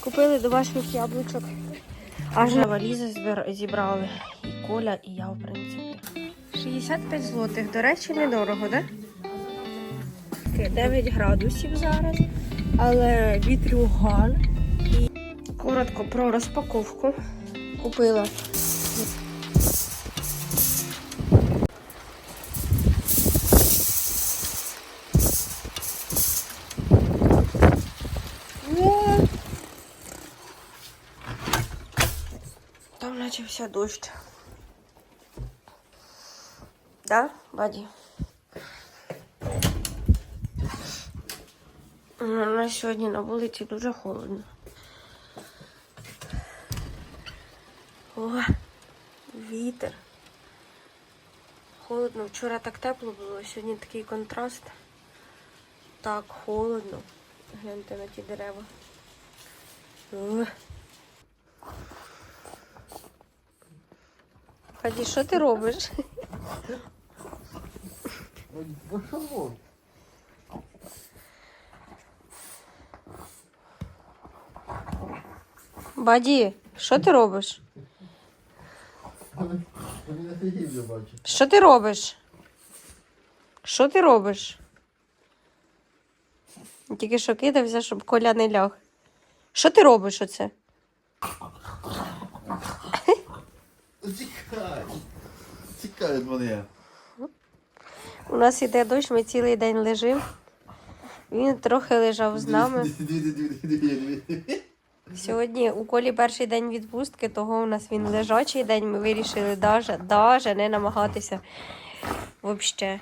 Купили домашніх яблучок. Аж валізи зібрали. І Коля, і я, в принципі. 65 злотих. До речі, недорого, да? Таке 9 градусів зараз. Але вітрюган. Коротко про розпаковку. Купила. Начався дощ. Да, Баді? Ну, На сьогодні на вулиці дуже холодно. О, вітер. Холодно. Вчора так тепло було, сьогодні такий контраст. Так, холодно. Гляньте на ті дерева. О. Хаді, що ти робиш? Баді, що ти робиш? Що ти робиш? Що ти робиш? Тільки що кидався, щоб коля не ляг. Що ти робиш оце? Від мене. У нас іде дощ, ми цілий день лежимо. Він трохи лежав з нами. Сьогодні у колі перший день відпустки, того у нас він лежачий день. Ми вирішили даже, даже не намагатися взагалі.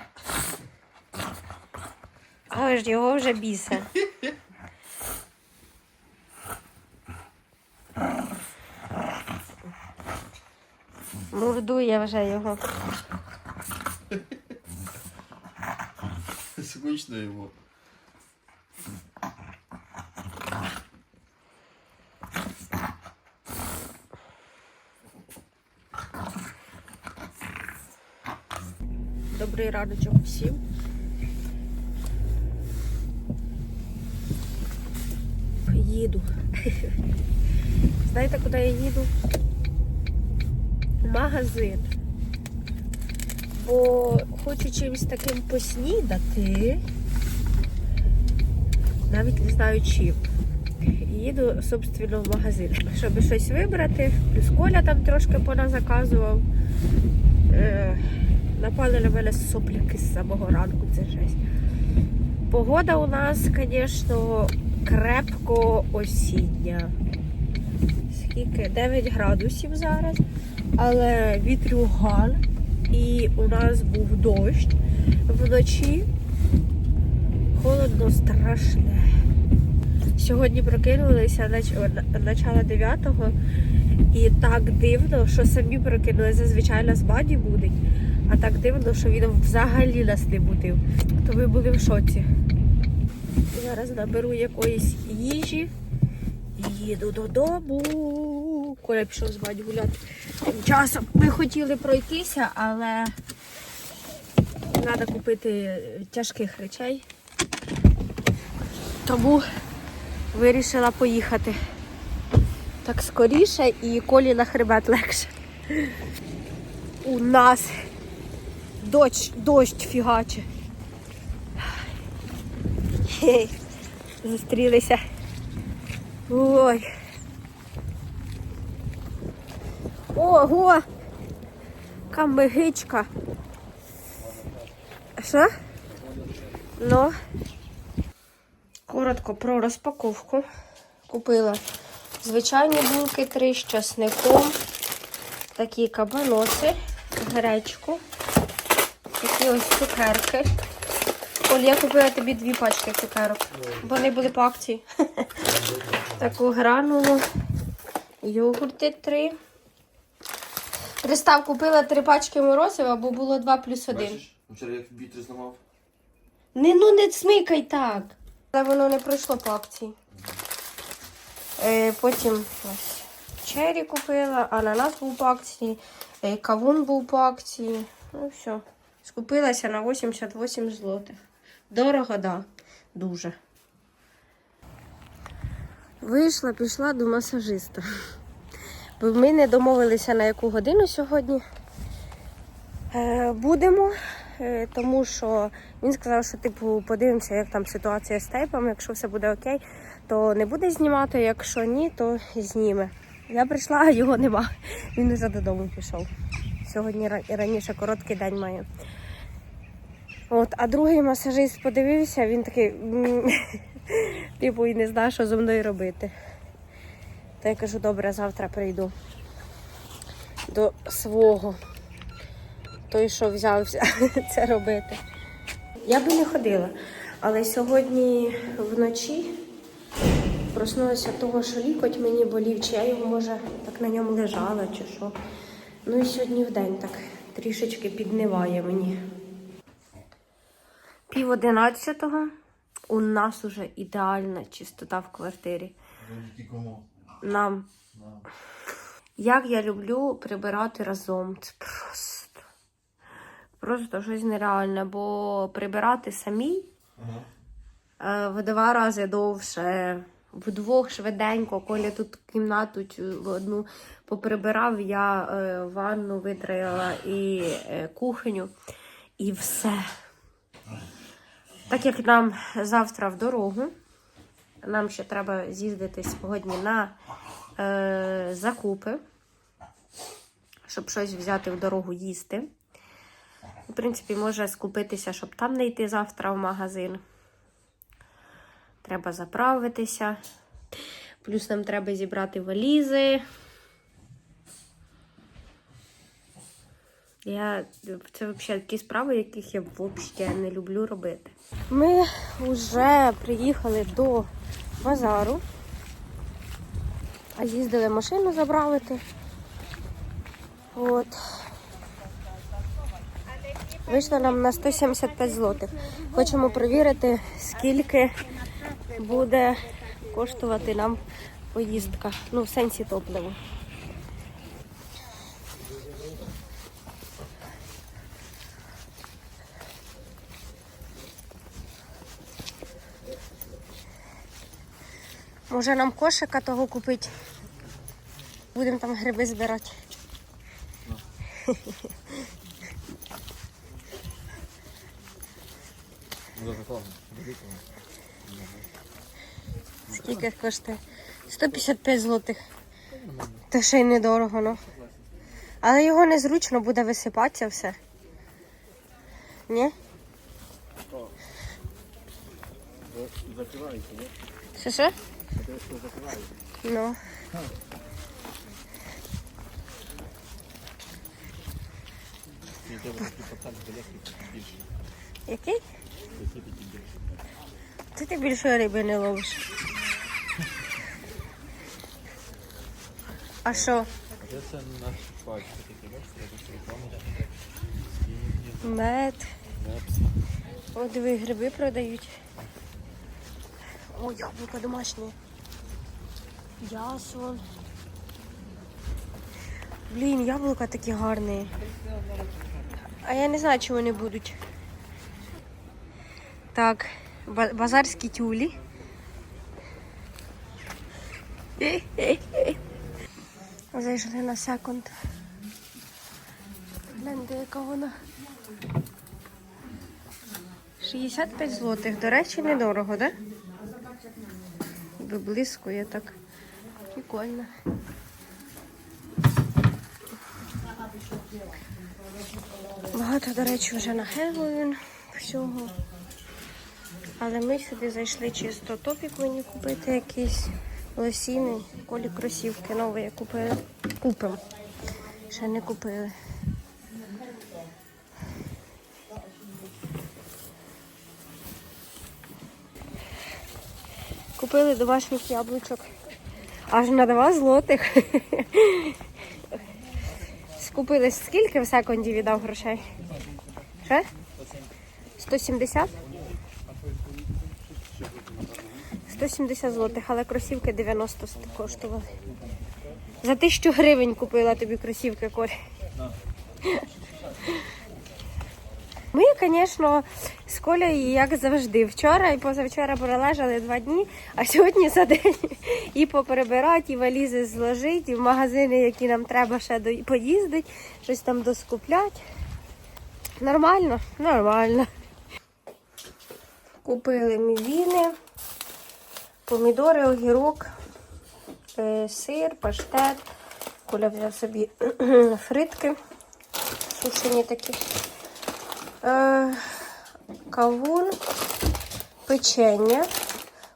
Але ж його вже бісе. Мурдує вже його. Скучно йому. Добрий раночок всім. Їду. Знаєте, куди я їду? Магазин. Бо хочу чимось таким поснідати. Навіть не знаю чим. Їду, собственно, в магазин, щоб щось вибрати. Плюс Коля там трошки поназаказував. Е, Напали на мене сопляки з самого ранку, це жесть. Погода у нас, звісно, крепко осіння. Скільки? 9 градусів зараз, але вітрюган. І у нас був дощ вночі. Холодно страшне. Сьогодні прокинулися нач- начало 9-го. І так дивно, що самі прокинулися. Зазвичай нас баді будуть. А так дивно, що він взагалі нас не будив. То ми були в шоці. Зараз наберу якоїсь їжі і їду додому. Коля пішов з баді гуляти. Тим часом ми хотіли пройтися, але треба купити тяжких речей. Тому вирішила поїхати. Так скоріше і колі на хребет легше. У нас дощ, дощ фігаче. Зустрілися. Ой. Ого! Камбигичка. Що? Ну. Коротко про розпаковку. Купила звичайні булки три з часником, такі кабаноси, гречку, такі ось цукерки. Оль, я купила тобі дві пачки цукерок. бо Вони були по акції. Таку гранулу. Йогурти три. Пристав купила три пачки морозива, бо було 2 плюс 1. Бачиш, вчора як бітри зламав. Не ну не смикай так. Але воно не пройшло по акції. Е, потім ось чері купила, ананас був по акції, е, кавун був по акції. Ну все. Скупилася на 88 злотих. Дорого, да. Дуже. Вийшла, пішла до масажиста. Ми не домовилися на яку годину сьогодні. Е, будемо, е, тому що він сказав, що типу подивимося, як там ситуація з тейпом. Якщо все буде окей, то не буде знімати. Якщо ні, то зніме. Я прийшла, а його нема. Він вже додому пішов. Сьогодні раніше короткий день має. От, а другий масажист подивився, він такий, типу, і не знає, що зі мною робити. То я кажу, добре, завтра прийду до свого. Той, що взявся це робити. Я би не ходила, але сьогодні вночі проснулася того, що лікоть мені болів, чи я його, може, так на ньому лежала, чи що. Ну і сьогодні в день так трішечки підниває мені. Пів одинадцятого. У нас уже ідеальна чистота в квартирі. Кому? Нам. Нам. Як я люблю прибирати разом. Це просто. Просто щось нереальне, бо прибирати самій Ага. е, в два рази довше, вдвох швиденько, коли тут кімнату одну поприбирав, я е, ванну витрояла і е, кухню, і все. Так як нам завтра в дорогу, нам ще треба з'їздити сьогодні на е, закупи, щоб щось взяти в дорогу їсти. В принципі, може скупитися, щоб там не йти завтра в магазин. Треба заправитися. Плюс нам треба зібрати валізи. Я це взагалі такі справи, яких я взагалі не люблю робити. Ми вже приїхали до базару. А Їздили машину забрали. От. Вийшло нам на 175 злотих. Хочемо перевірити, скільки буде коштувати нам поїздка. Ну, в сенсі топливо. Може нам кошика того купити? Будемо там гриби збирати. Скільки коштує? 155 злотих. Та ще й недорого, ну. Але його незручно буде висипатися все. Ні? Закривається, ні? Що що? Ну. Який? Ти ти більше риби не ловиш. А що? Це наш пальці такі, Мед. О, диви, гриби продають. О, яблука домашні. Ясон. Блін, яблука такі гарні. А я не знаю, чи вони будуть. Так, базарські тюлі. Зайшли на секунд. Гляньте, яка вона. 65 злотих. До речі, недорого, да? Виблискує так. Прикольно. Багато, до речі, вже на Хеллоуін всього. Але ми сюди зайшли чисто топік мені купити якийсь лосіни, колі кросівки нові купили. Купимо. Ще не купили. Купили домашніх яблучок. Аж на 2 злотих. Скупили скільки в секунді віддав грошей? Ще? 170? 170 злотих, але кросівки 90 коштували. За тисячу гривень купила тобі кросівки, Коль. Ми, звісно, з Колею, як завжди, вчора і позавчора пролежали два дні, а сьогодні за день і поперебирати, і валізи зложити, і в магазини, які нам треба ще поїздити, щось там доскупляти. Нормально? Нормально. Купили мівіни, помідори, огірок, е, сир, паштет. Коля взяв собі фритки, сушені такі. Е, кавун, печення,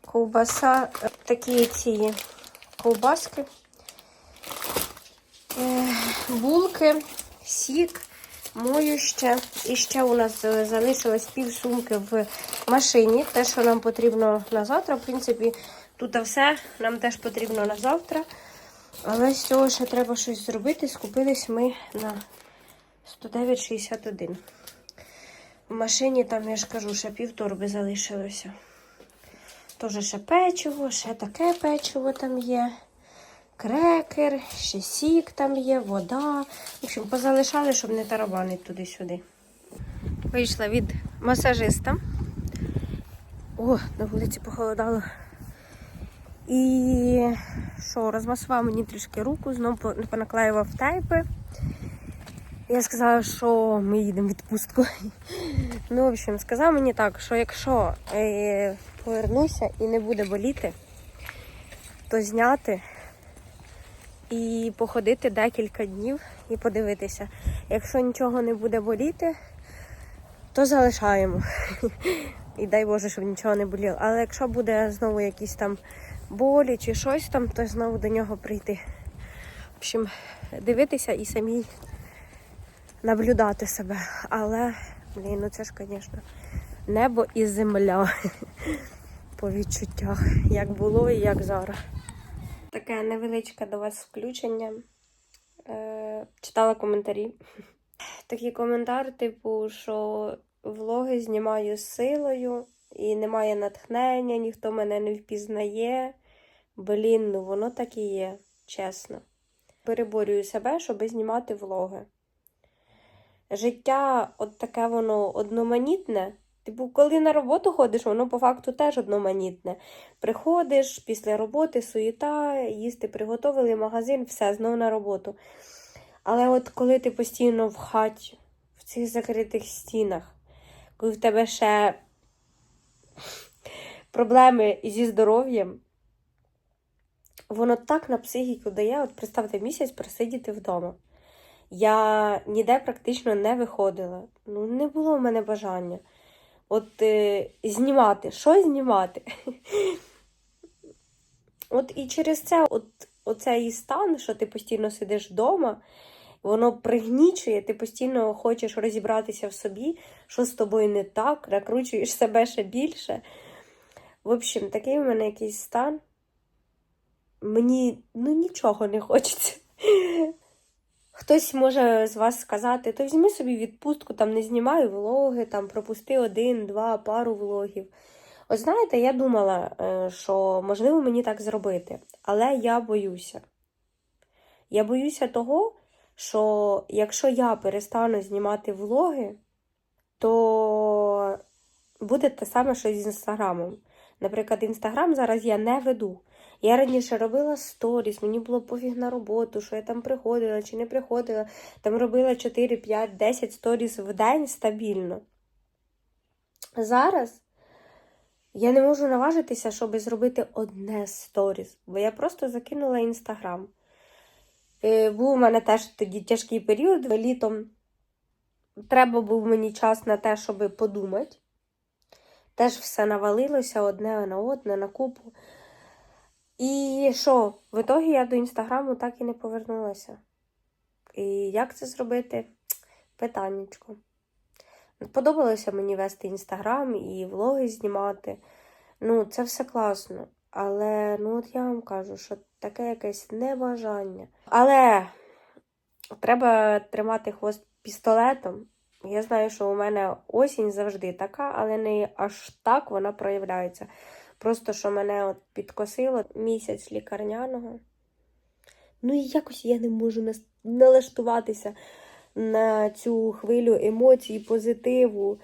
ковбаса, е, такі ці ковбаски, е, булки, сік, моюще. І ще у нас залишилось пів сумки в машині. Те, що нам потрібно на завтра. В принципі, тут все нам теж потрібно на завтра. Але з цього ще треба щось зробити. Скупились ми на 109,61. В машині там, я ж кажу, ще півторби залишилося. Теж ще печиво, ще таке печиво там є. Крекер, ще сік там є, вода. В общем, позалишали, щоб не тарабанити туди-сюди. Вийшла від масажиста. О, на вулиці похолодало. І що, розмасував мені трішки руку, знову понаклеював тайпи. Я сказала, що ми їдемо в відпустку. Ну, в общем, сказав мені так, що якщо е, повернуся і не буде боліти, то зняти і походити декілька днів і подивитися. Якщо нічого не буде боліти, то залишаємо. І дай Боже, щоб нічого не боліло. Але якщо буде знову якісь там болі чи щось там, то знову до нього прийти. В общем, дивитися і самій наблюдати себе. Але, блін, ну це ж, звісно, небо і земля по відчуттях, як було і як зараз. Таке невеличке до вас включення. Е, читала коментарі. Такий коментар, типу, що влоги знімаю з силою і немає натхнення, ніхто мене не впізнає. Блін, ну воно так і є, чесно. Переборюю себе, щоб знімати влоги. Життя от таке воно одноманітне. Типу, коли на роботу ходиш, воно по факту теж одноманітне. Приходиш після роботи, суєта, їсти приготовили, магазин, все, знову на роботу. Але от коли ти постійно в хаті, в цих закритих стінах, коли в тебе ще проблеми зі здоров'ям, воно так на психіку дає, от представте, місяць просидіти вдома. Я ніде практично не виходила. Ну, не було в мене бажання. От е, знімати, що знімати? От і через це, от, оцей стан, що ти постійно сидиш вдома, воно пригнічує, ти постійно хочеш розібратися в собі, що з тобою не так, накручуєш себе ще більше. В общем, такий у мене якийсь стан. Мені ну нічого не хочеться. Хтось може з вас сказати, то візьми собі відпустку, там не знімай влоги, там пропусти один, два, пару влогів. От знаєте, я думала, е, що можливо мені так зробити, але я боюся. Я боюся того, що якщо я перестану знімати влоги, то буде те саме, що з інстаграмом. Наприклад, інстаграм зараз я не веду. Я раніше робила сторіс, мені було пофіг на роботу, що я там приходила чи не приходила. Там робила 4, 5, 10 сторіс в день стабільно. Зараз я не можу наважитися, щоб зробити одне сторіс, бо я просто закинула інстаграм. Е, Був у мене теж тоді тяжкий період літом. Треба був мені час на те, щоб подумати. Теж все навалилося одне на одне, на купу. І що? В ітогі я до інстаграму так і не повернулася. І як це зробити? Питаннячко. Подобалося мені вести інстаграм і влоги знімати. Ну, це все класно. Але, ну от я вам кажу, що таке якесь небажання. Але треба тримати хвост пістолетом. Я знаю, що у мене осінь завжди така, але не аж так вона проявляється. Просто що мене от підкосило місяць лікарняного. Ну і якось я не можу налаштуватися на цю хвилю емоцій, позитиву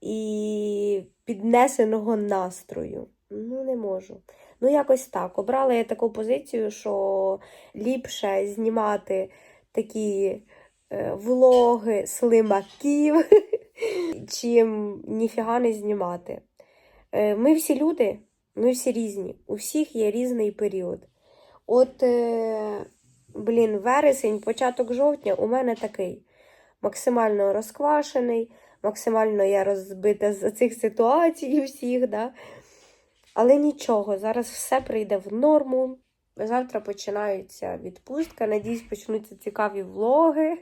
і піднесеного настрою. Ну, не можу. Ну, якось так. Обрала я таку позицію, що ліпше знімати такі е, влоги слимаків, чим ніфіга не знімати. Е, ми всі люди, ми всі різні. У всіх є різний період. От, е, блін, вересень, початок жовтня у мене такий максимально розквашений, максимально я розбита з цих ситуацій всіх, да? але нічого, зараз все прийде в норму. Завтра починається відпустка. Надіюсь, почнуться цікаві влоги.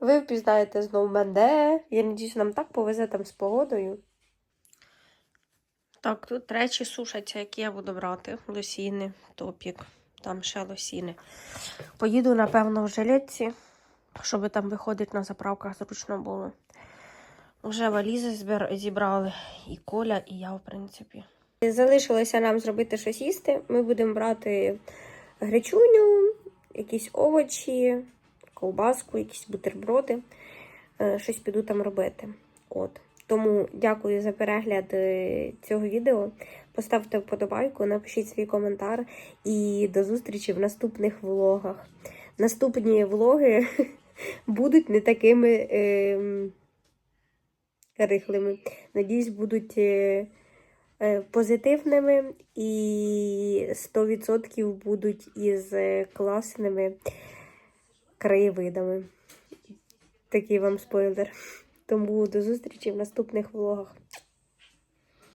Ви впізнаєте знову мене. Я надіюсь, нам так повезе там з погодою. Так, тут речі сушаться, які я буду брати. Лосіни, топік, там ще лосіни. Поїду, напевно, в жилетці, щоб там виходити на заправках зручно було. Вже валізи зібрали і Коля, і я, в принципі. Залишилося нам зробити щось їсти. Ми будемо брати гречуню, якісь овочі, ковбаску, якісь бутерброди. Е, Щось піду там робити. От. Тому дякую за перегляд е, цього відео. Поставте вподобайку, напишіть свій коментар і до зустрічі в наступних влогах. Наступні влоги будуть не такими ем, рихлими. Надіюсь, будуть е, е, позитивними і 100% будуть із е, класними краєвидами. Такий вам спойлер. Тому до зустрічі в наступних влогах.